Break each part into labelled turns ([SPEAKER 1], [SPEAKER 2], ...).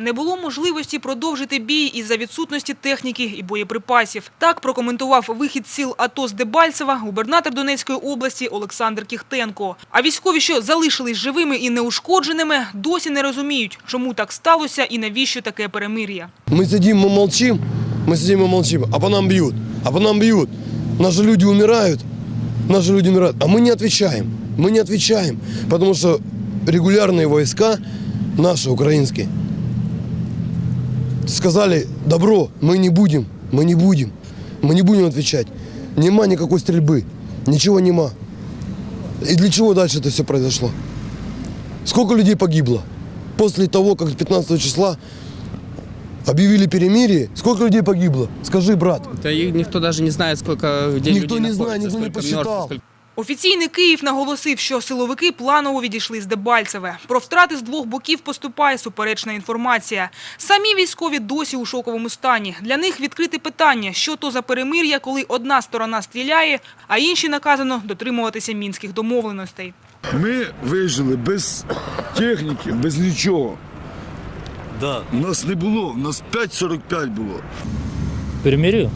[SPEAKER 1] Не було можливості продовжити бій із-за відсутності техніки і боєприпасів. Так прокоментував вихід сил АТО з Дебальцева губернатор Донецької області Олександр Кіхтенко. А військові, що залишились живими і неушкодженими, досі не розуміють, чому так сталося і навіщо таке перемир'я.
[SPEAKER 2] Мы сидим, мы молчим, мы сидим и молчим, а по нам бьют, а по нам бьют. Наши люди умирают, наши люди умирают, а мы не отвечаем, мы не отвечаем, потому что регулярные войска, наши украинские, Сказали, добро, мы не будем, мы не будем, мы не будем отвечать. Нема никакой стрельбы, ничего нема. И для чего дальше это все произошло? Сколько людей погибло? После того, как 15 числа объявили перемирие, сколько людей погибло? Скажи, брат.
[SPEAKER 3] Да и никто даже не знает, сколько где
[SPEAKER 2] Никто
[SPEAKER 3] людей
[SPEAKER 2] не знает, никто не посчитал.
[SPEAKER 3] мертвых, сколько-
[SPEAKER 1] Офіційний Київ наголосив, що силовики планово відійшли з Дебальцеве. Про втрати з двох боків поступає суперечна інформація. Самі військові досі у шоковому стані. Для них відкрите питання, що то за перемир'я, коли одна сторона стріляє, а іншій наказано дотримуватися мінських домовленостей.
[SPEAKER 4] Ми вижили без техніки, без нічого.
[SPEAKER 5] Да.
[SPEAKER 4] У нас не було, у нас 5,45 було.
[SPEAKER 5] Перемирию?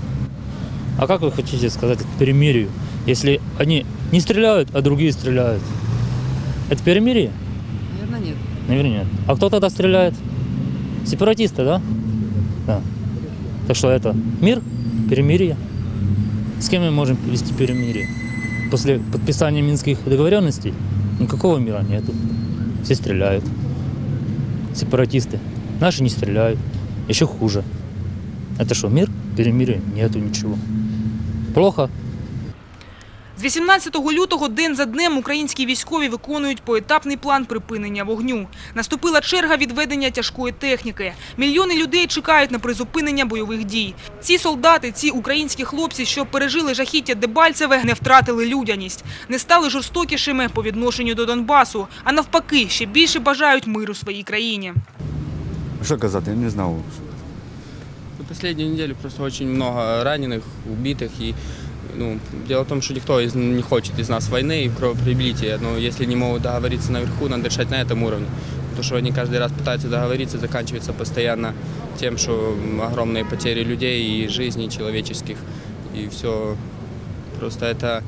[SPEAKER 5] А как вы хотите сказать к перемирию, если они не стреляют, а другие стреляют? Это перемирие?
[SPEAKER 3] Наверное, нет.
[SPEAKER 5] Наверное, нет. А кто тогда стреляет? Сепаратисты, да? Да. Так что это мир, перемирие. С кем мы можем вести перемирие? После подписания минских договоренностей никакого мира нету. Все стреляют. Сепаратисты. Наши не стреляют. Еще хуже. Это что, мир? Перемирие? Нету ничего. Плохо?
[SPEAKER 1] З 18 лютого день за днем українські військові виконують поетапний план припинення вогню. Наступила черга відведення тяжкої техніки. Мільйони людей чекають на призупинення бойових дій. Ці солдати, ці українські хлопці, що пережили жахіття Дебальцеве, не втратили людяність, не стали жорстокішими по відношенню до Донбасу, а навпаки, ще більше бажають миру своїй країні.
[SPEAKER 6] Що казати, я не знав.
[SPEAKER 3] Последнюю неделю просто очень много раненых, убитых. И, ну, дело в том, что никто из, не хочет из нас войны и кровопролития. Но если не могут договориться наверху, надо решать на этом уровне. Потому что они каждый раз пытаются договориться, заканчивается постоянно тем, что огромные потери людей и жизней человеческих. И все. Просто это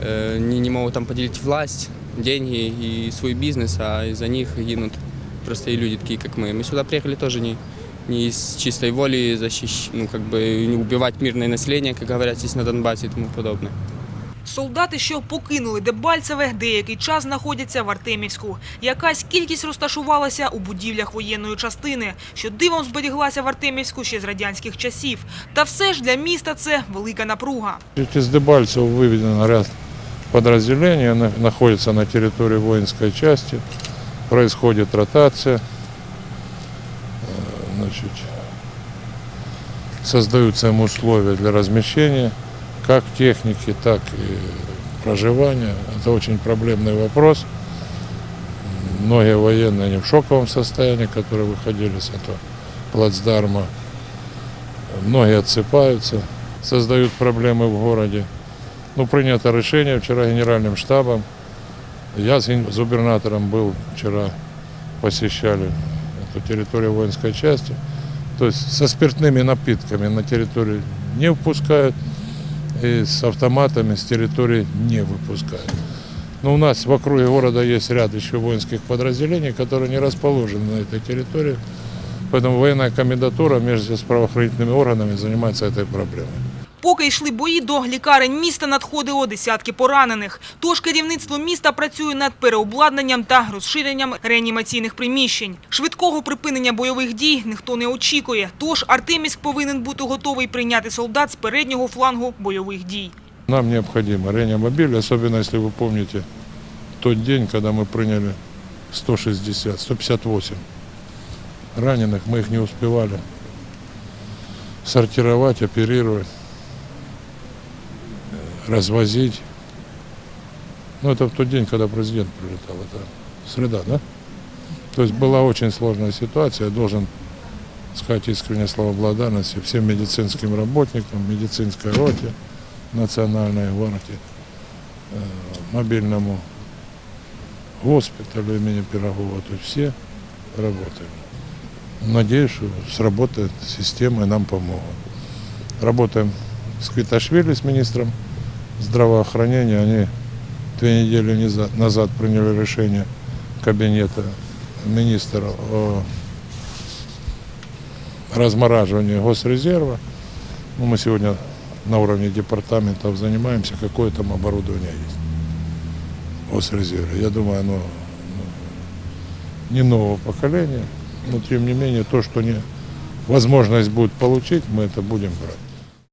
[SPEAKER 3] э, они не могут там поделить власть, деньги и свой бизнес, а из-за них гинут простые люди, такие как мы. Мы сюда приехали тоже не, не из чистой воли защищ... ну, как бы не убивать мирное население, как говорят здесь на Донбассе и тому подобное.
[SPEAKER 1] Солдати, що покинули Дебальцеве, деякий час знаходяться в Артемівську. Якась кількість розташувалася у будівлях воєнної частини, що дивом зберіглася в Артемівську ще з радянських часів. Та все ж для міста це велика напруга.
[SPEAKER 7] Из Дебальцева выведен ряд подразделений, они находятся на территории воинской части, происходит ротация, Э, Значит, создаются им условия для размещения как техники, так и проживания. Это очень проблемный вопрос. Многие военные они в шоковом состоянии, которые выходили с этого плацдарма. Многие отсыпаются, создают проблемы в городе. Ну, принято решение вчера генеральным штабом. Я с губернатором был вчера, посещали эту территорию воинской части. То есть со спиртными напитками на территорию не впускают, и с автоматами с территории не выпускают. Но у нас в округе города есть ряд еще воинских подразделений, которые не расположены на этой территории. Поэтому военная комендатура вместе с правоохранительными органами занимается этой проблемой.
[SPEAKER 1] Поки йшли бої, до лікарень міста надходило десятки поранених. Тож керівництво міста працює над переобладнанням та розширенням реанімаційних приміщень. Швидкого припинення бойових дій ніхто не очікує. Тож Артемівськ повинен бути готовий прийняти солдат з переднього флангу бойових дій.
[SPEAKER 7] Нам необходимо реанимобиль, особенно если вы помните тот день, когда мы приняли 160, 158 раненых, мы их не успевали сортировать, оперировать, э, Развозить. Ну, это в тот день, когда президент прилетал, это среда, да? То есть была очень сложная ситуация, я должен сказать искреннее слово благодарности всем медицинским работникам, медицинской роте, Национальной гвардии, э, мобильному госпиталю имени Пирогова. То есть все работаем. Надеюсь, что сработает система и нам помогут. Работаем с Квиташвили, с министром здравоохранения. Они две недели назад приняли решение кабинета министра о размораживании госрезерва. Ну, мы сегодня на уровне департаментов занимаемся, какое там оборудование есть в госрезерве. Я думаю, оно ну, не нового поколения, но тем не менее то, что не возможность будет получить, мы это будем брать.